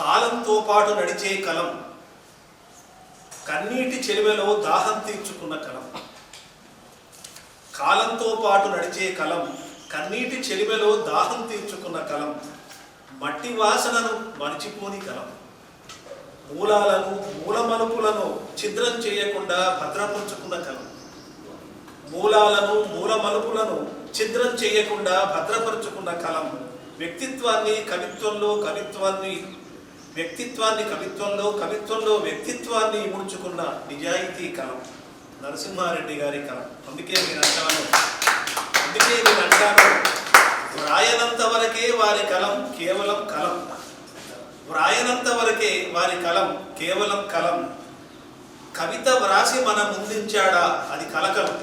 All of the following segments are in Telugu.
కాలంతో పాటు నడిచే కలం. కన్నీటి చెరువలో దాహం తీర్చుకున్న కలం. కాలంతో పాటు నడిచే కలం కన్నీటి చెరువలో దాహం తీర్చుకున్న కలం మట్టి వాసనను మరిచిపోని కలం. మూలాలను మూలమలుపులను ఛిద్రం చేయకుండా భద్రపరుచుకున్న కలం. మూలాలను మూలమలుపులను ఛిద్రం చేయకుండా భద్రపరుచుకున్న కలం. వ్యక్తిత్వాన్ని కవిత్వంలో కవిత్వాన్ని వ్యక్తిత్వాన్ని కవిత్వంలో కవిత్వంలో వ్యక్తిత్వాన్ని ఇముడ్చుకున్న నిజాయితీ కలం నరసింహారెడ్డి గారి కలం. అందుకే నేను అంటాను అందుకే నేను అంటాను వ్రాయనంత వరకే వారి కలం కేవలం కలం. వ్రాయనంత వరకే వారి కలం కేవలం కలం. కవిత వ్రాసి మన ముందుంచాడా? అది కలకలం.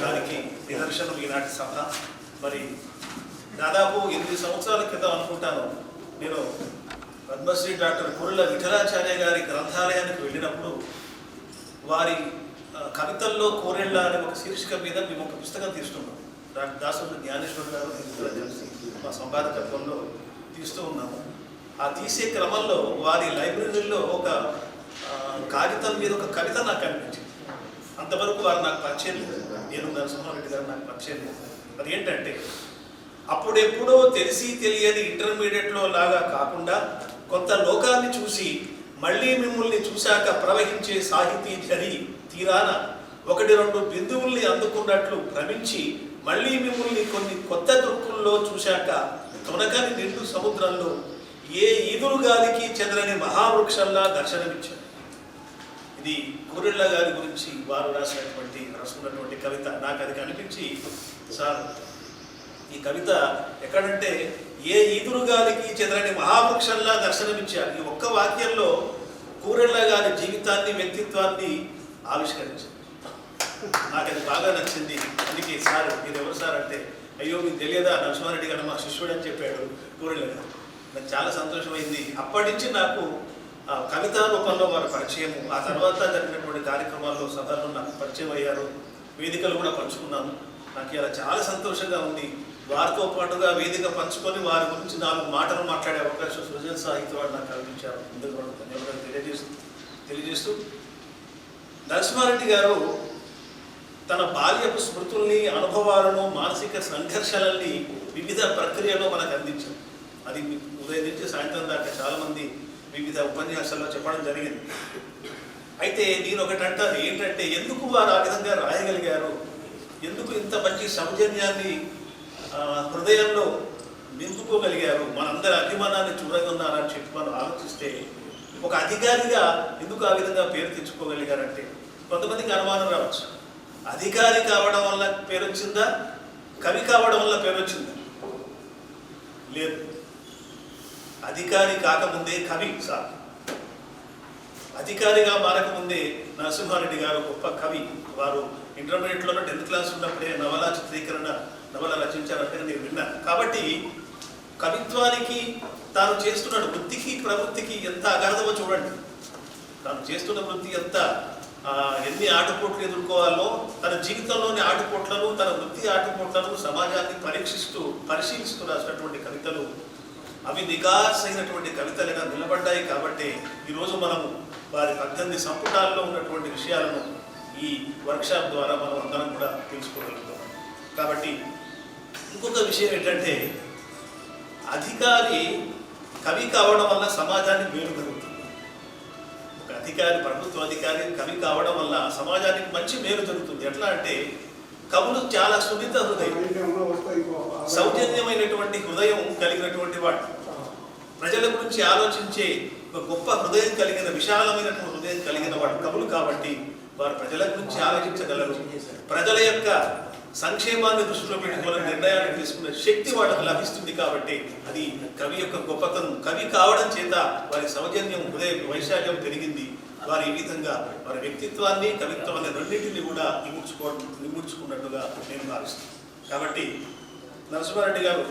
దానికి నిదర్శనం ఈనాటి సభ. మరి దాదాపు ఎనిమిది సంవత్సరాల క్రితం అనుకుంటాను నేను పద్మశ్రీ డాక్టర్ కురుల విఠలాచార్య గారి గ్రంథాలయానికి వెళ్ళినప్పుడు వారి కవితల్లో కోరెళ్ళ అనే ఒక శీర్షిక మీద మేము ఒక పుస్తకం తీసుకున్నాం. డాక్టర్ దాసుడు జ్ఞానేశ్వర్ గారు కలిసి మా సంపాదకత్వంలో తీస్తూ ఉన్నాము. ఆ తీసే క్రమంలో వారి లైబ్రరీలో ఒక కాగితం మీద ఒక కవిత నాకు కనిపించింది అంతవరకు వారు నాకు పరిచయం లేదు. నేను నరసింహారెడ్డి గారు నాకు పరిచయం లేదు. అది ఏంటంటే అప్పుడెప్పుడో తెలిసి తెలియని ఇంటర్మీడియట్లో లాగా కాకుండా కొంత లోకాన్ని చూసి మళ్ళీ మిమ్మల్ని చూశాక ప్రవహించే సాహితీ జరి తీరాన ఒకటి రెండు బిందువుల్ని అందుకున్నట్లు భ్రమించి మళ్ళీ మిమ్మల్ని కొన్ని కొత్త దృక్కుల్లో చూశాక తొనకని నిండు సముద్రంలో ఏ ఈదురు గాలికి చెందని మహావృక్షంలా దర్శనమిచ్చాడు ఇది కూరెళ్ళ గారి గురించి వారు రాసినటువంటి రాసుకున్నటువంటి కవిత. నాకు అది కనిపించి సార్ ఈ కవిత ఎక్కడంటే ఏ ఈదురు గాలికి చెదరని మహావృక్షంలా దర్శనమిచ్చారు. ఈ ఒక్క వాక్యంలో కూరెళ్ళ గారి జీవితాన్ని వ్యక్తిత్వాన్ని ఆవిష్కరించారు. నాకు అది బాగా నచ్చింది. అందుకే సార్ మీరు ఎవరు సార్ అంటే అయ్యో మీకు తెలియదా? నరసింహారెడ్డి గారు మా శిష్యుడు అని చెప్పాడు కూరెళ్ళ గారు. నాకు చాలా సంతోషమైంది. అప్పటి నుంచి నాకు ఆ, కవితా రూపంలో వారి పరిచయము ఆ తర్వాత జరిగినటువంటి కార్యక్రమాల్లో సభల్లో నాకు పరిచయం అయ్యారు. వేదికలు కూడా పంచుకున్నాను. నాకు ఇలా చాలా సంతోషంగా ఉంది. వారితో పాటుగా వేదిక పంచుకొని వారి గురించి నాలుగు మాటలు మాట్లాడే అవకాశం సృజన సాహిత్య వారు నాకు కల్పించారు. ఇందుకు ధన్యవాదాలు తెలియజేస్తూ తెలియజేస్తూ నరసింహారెడ్డి గారు తన బాల్యపు స్మృతుల్ని అనుభవాలను మానసిక సంఘర్షణల్ని వివిధ ప్రక్రియలో మనకు అందించారు. అది ఉదయం నుంచి సాయంత్రం దాకా చాలామంది వివిధ ఉపన్యాసాల్లో చెప్పడం జరిగింది. అయితే నేను ఒకటి అంటాను ఏంటంటే ఎందుకు వారు ఆ విధంగా రాయగలిగారు? ఎందుకు ఇంత మంచి సౌజన్యాన్ని హృదయంలో నింపుకోగలిగారు. మనందరి అభిమానాన్ని చూడగొన్నారని చెప్పి మనం ఆలోచిస్తే ఒక అధికారిగా ఎందుకు ఆ విధంగా పేరు తెచ్చుకోగలిగారంటే కొంతమందికి అనుమానం రావచ్చు. అధికారి కావడం వల్ల పేరు వచ్చిందా కవి కావడం వల్ల పేరు వచ్చిందా లేదు. అధికారి కాకముందే కవి సార్. అధికారిగా మారకముందే నరసింహారెడ్డి గారు గొప్ప కవి. వారు ఇంటర్మీడియట్లో టెన్త్ క్లాస్ ఉన్నప్పుడే నవల చిత్రీకరణ నవల రచించారంటే నేను విన్నాను. కాబట్టి కవిత్వానికి తాను చేస్తున్న వృత్తికి ప్రవృత్తికి ఎంత అగాధమో చూడండి. తాను చేస్తున్న వృత్తి ఎంత ఎన్ని ఆటుపోట్లు ఎదుర్కోవాలో తన జీవితంలోని ఆటుపోట్లను తన వృత్తి ఆటుపోట్లను సమాజాన్ని పరీక్షిస్తూ పరిశీలిస్తూ రాసినటువంటి కవితలు అవి నిగాసైనటువంటి కవితలుగా నిలబడ్డాయి కాబట్టి ఈరోజు మనము వారి పద్దెనిమిది సంపుటాల్లో ఉన్నటువంటి విషయాలను ఈ వర్క్షాప్ ద్వారా మనం అందరం కూడా తెలుసుకోగలుగుతాం. కాబట్టి ఇంకొక విషయం ఏంటంటే అధికారి కవి కావడం వల్ల సమాజానికి మేలు జరుగుతుంది. ఒక అధికారి ప్రభుత్వ అధికారి కవి కావడం వల్ల సమాజానికి మంచి మేలు జరుగుతుంది. ఎట్లా అంటే కవులు చాలా సున్నిత హృదయం. సౌజన్యమైనటువంటి హృదయం కలిగినటువంటి వాడు. ప్రజల గురించి ఆలోచించే ఒక గొప్ప హృదయం కలిగిన విశాలమైనటువంటి హృదయం కలిగిన వాడు కవులు కాబట్టి వారు ప్రజల గురించి ఆలోచించగలరు. ప్రజల యొక్క సంక్షేమాన్ని దృష్టిలో పెట్టుకుని నిర్ణయాలు తీసుకునే శక్తి వాళ్ళకు లభిస్తుంది కాబట్టి అది కవి యొక్క గొప్పతనం. కవి కావడం చేత వారి సౌజన్యం హృదయ వైశాల్యం పెరిగింది. వారు ఈ విధంగా వారి వ్యక్తిత్వాన్ని కవిత్వాన్ని రెండింటిని కూడా ఇముడ్చుకో ఇముడ్చుకున్నట్టుగా నేను భావిస్తాను కాబట్టి నరసింహారెడ్డి గారు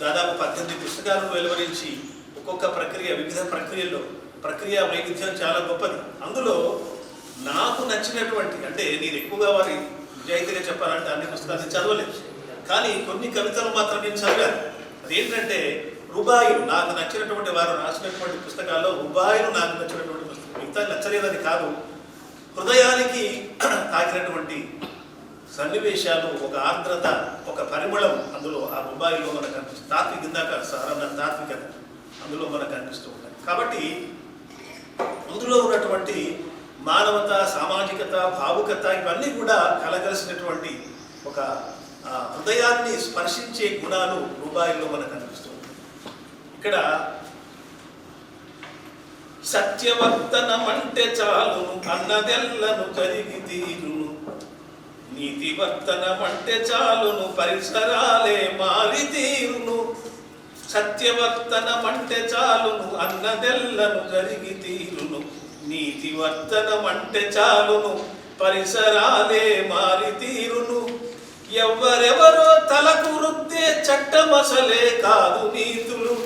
దాదాపు పద్దెనిమిది పుస్తకాలను వెలువరించి ఒక్కొక్క ప్రక్రియ వివిధ ప్రక్రియల్లో ప్రక్రియ వైవిధ్యం చాలా గొప్పది. అందులో నాకు నచ్చినటువంటి అంటే నేను ఎక్కువగా వారి నిజాయితీగా చెప్పాలంటే అన్ని పుస్తకాలు చదవలేదు. కానీ కొన్ని కవితలు మాత్రం నేను చదివాను. అదేంటంటే రుబాయిలు నాకు నచ్చినటువంటి వారు రాసినటువంటి పుస్తకాల్లో రుబాయిలు నాకు నచ్చినటువంటి పుస్తకం. మిగతా నచ్చలేదని కాదు. హృదయానికి తాకినటువంటి సన్నివేశాలు ఒక ఆర్ద్రత ఒక పరిమళం అందులో ఆ రుబాయిలో మనకు అనిపిస్తుంది తాత్విక ఇందాక సారన్న తాత్వికత అందులో మనకు అనిపిస్తూ ఉంటాయి కాబట్టి అందులో ఉన్నటువంటి మానవత సామాజికత భావుకత ఇవన్నీ కూడా కలగలిసినటువంటి ఒక హృదయాన్ని స్పర్శించే గుణాలు రూపాయిలో మనకు అనిపిస్తుంది. ఇక్కడ సత్యవర్తనం అంటే చాలును అన్నదెల్లను జరిగి తీరును నీతివర్తనం అంటే చాలును పరిసరాలే మారి తీరును సత్యవర్తనం అంటే చాలును అన్నదెల్లను జరిగి తీరును. నీతి అంటే చాలును పరిసరాలే మారి తీరును. ఎవ్వరెవరో తలకు రుద్దే చట్టమసలే కాదు నీతులు.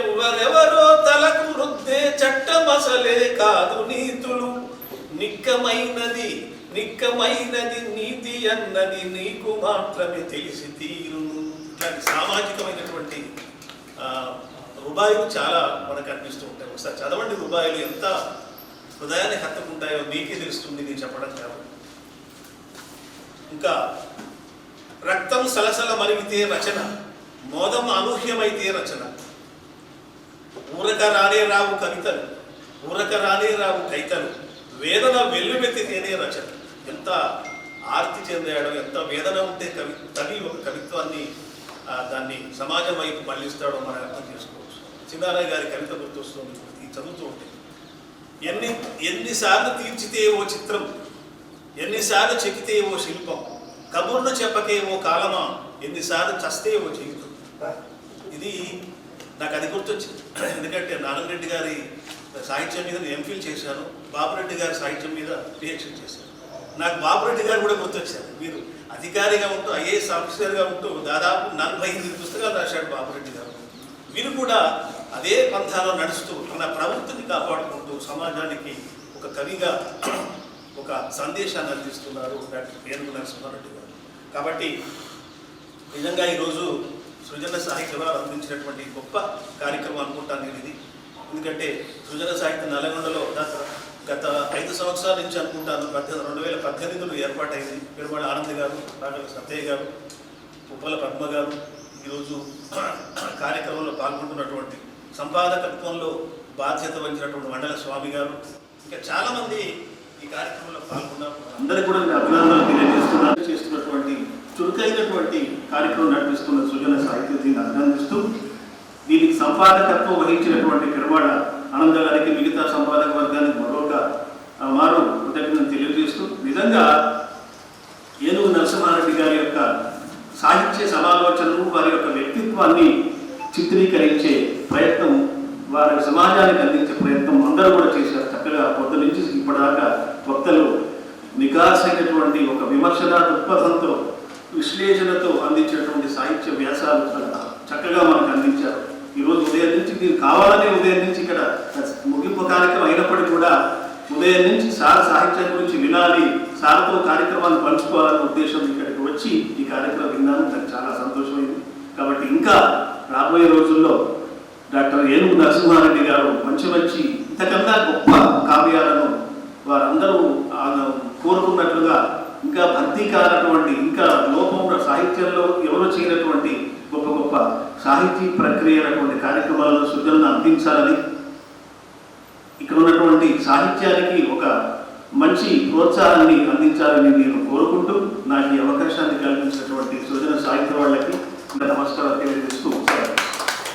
ఎవ్వరెవరో తలకు రుద్దే చట్టమసలే కాదు నీతులు. నిక్కమైనది నిక్కమైనది నీతి అన్నది నీకు మాత్రమే తెలిసి తీరును. ఇట్లాంటి సామాజికమైనటువంటి రుబాయిలు చాలా మనకు అనిపిస్తూ ఉంటాయి. ఒకసారి చదవండి రుబాయిలు ఎంత హృదయాన్ని హత్తుకుంటాయో మీకే తెలుస్తుంది నేను చెప్పడం కాదు. ఇంకా రక్తం సలసల మరిగితే రచన మోదం అనూహ్యమైతే రచన. ఊరక రానే రావు కవితలు ఊరక రానే రావు కైతలు వేదన వెల్లువెత్తితేనే రచన. ఎంత ఆర్తి చెందాడో ఎంత వేదన ఉంటే కవి కవి ఒక కవిత్వాన్ని దాన్ని సమాజం వైపు మళ్ళిస్తాడో మనం అర్థం చేసుకోవచ్చు. చిన్నారాయణ గారి కవిత గుర్తొస్తుంది ఇది చదువుతూ ఉంటుంది ఎన్ని ఎన్నిసార్లు తీర్చితే ఓ చిత్రం ఎన్నిసార్లు చెక్కితే ఓ శిల్పం కబుర్లు చెప్పకే ఓ కాలమా ఎన్నిసార్లు చస్తే ఓ జీవితం. ఇది నాకు అది గుర్తొచ్చింది. ఎందుకంటే నారాయణరెడ్డి గారి సాహిత్యం మీద నేను ఎంఫిల్ చేశాను బాబురెడ్డి గారి సాహిత్యం మీద రియాక్షన్ చేశాను. నాకు బాబురెడ్డి గారు కూడా గుర్తొచ్చారు. మీరు అధికారిగా ఉంటూ ఐఏఎస్ ఆఫీసర్గా ఉంటూ దాదాపు నలభై ఎనిమిది పుస్తకాలు రాశాడు బాబురెడ్డి గారు. మీరు కూడా అదే పంథాలో నడుస్తూ తన ప్రవృత్తిని కాపాడుకుంటూ సమాజానికి ఒక కవిగా ఒక సందేశాన్ని అందిస్తున్నారు డాక్టర్ పేరు నరసింహారెడ్డి గారు. కాబట్టి నిజంగా ఈరోజు సృజన సాహిత్య వారు అందించినటువంటి గొప్ప కార్యక్రమం అనుకుంటాను నేను ఇది. ఎందుకంటే సృజన సాహిత్య నల్గొండలో గత గత ఐదు సంవత్సరాల నుంచి అనుకుంటాను పద్దెనిమిది రెండు వేల పద్దెనిమిదిలో ఏర్పాటైంది పెరుమాళ ఆనంద్ గారు రాగల సత్తయ్య గారు ఉప్పల పద్మ గారు ఈరోజు కార్యక్రమంలో పాల్గొంటున్నటువంటి సంపాదకత్వంలో బాధ్యత వహించినటువంటి మండల స్వామి గారు. ఇంకా చాలామంది ఈ కార్యక్రమంలో పాల్గొన్నారు అందరికీ కూడా అభినందనలు తెలియజేస్తున్నాను. చేస్తున్నటువంటి చురుకైనటువంటి కార్యక్రమం నడిపిస్తున్న సృజన సాహిత్య దీన్ని అభినందిస్తూ దీనికి సంపాదకత్వం వహించినటువంటి పిరవాడ ఆనంద గారికి మిగతా సంపాదక వర్గానికి మరొక వారు కృతజ్ఞతను తెలియజేస్తూ నిజంగా ఏనుగు నరసింహారెడ్డి గారి యొక్క సాహిత్య సమాలోచనలు వారి యొక్క వ్యక్తిత్వాన్ని చిత్రీకరించే ప్రయత్నం వారి సమాజానికి అందించే ప్రయత్నం అందరూ కూడా చేశారు. చక్కగా పొద్దు నుంచి ఇప్పటిదాకా వక్తలు నికాసైనటువంటి ఒక విమర్శన దృక్పథంతో విశ్లేషణతో అందించినటువంటి సాహిత్య వ్యాసాలు చక్కగా మనకు అందించారు. ఈరోజు ఉదయం నుంచి మీరు కావాలనే ఉదయం నుంచి ఇక్కడ ముగింపు కార్యక్రమం అయినప్పటికీ కూడా ఉదయం నుంచి సార్ సాహిత్యం గురించి వినాలి సార్తో కార్యక్రమాన్ని పంచుకోవాలనే ఉద్దేశం ఇక్కడికి వచ్చి ఈ కార్యక్రమం విన్నాను. నాకు చాలా సంతోషమైంది. కాబట్టి ఇంకా రాబోయే రోజుల్లో డాక్టర్ ఏనుగు నరసింహారెడ్డి గారు మంచి మంచి ఇంతకన్నా గొప్ప కావ్యాలను వారందరూ ఆ కోరుకున్నట్లుగా ఇంకా భర్తీ కానటువంటి ఇంకా లోపం సాహిత్యంలో ఎవరు చేయనటువంటి గొప్ప గొప్ప సాహితీ ప్రక్రియ అనేటువంటి కార్యక్రమాలను సృజనను అందించాలని ఇక్కడ ఉన్నటువంటి సాహిత్యానికి ఒక మంచి ప్రోత్సాహాన్ని అందించాలని నేను కోరుకుంటూ నాకు ఈ అవకాశాన్ని కల్పించినటువంటి సృజన సాహిత్య వాళ్ళకి నమస్కారం తెలియజేస్తూ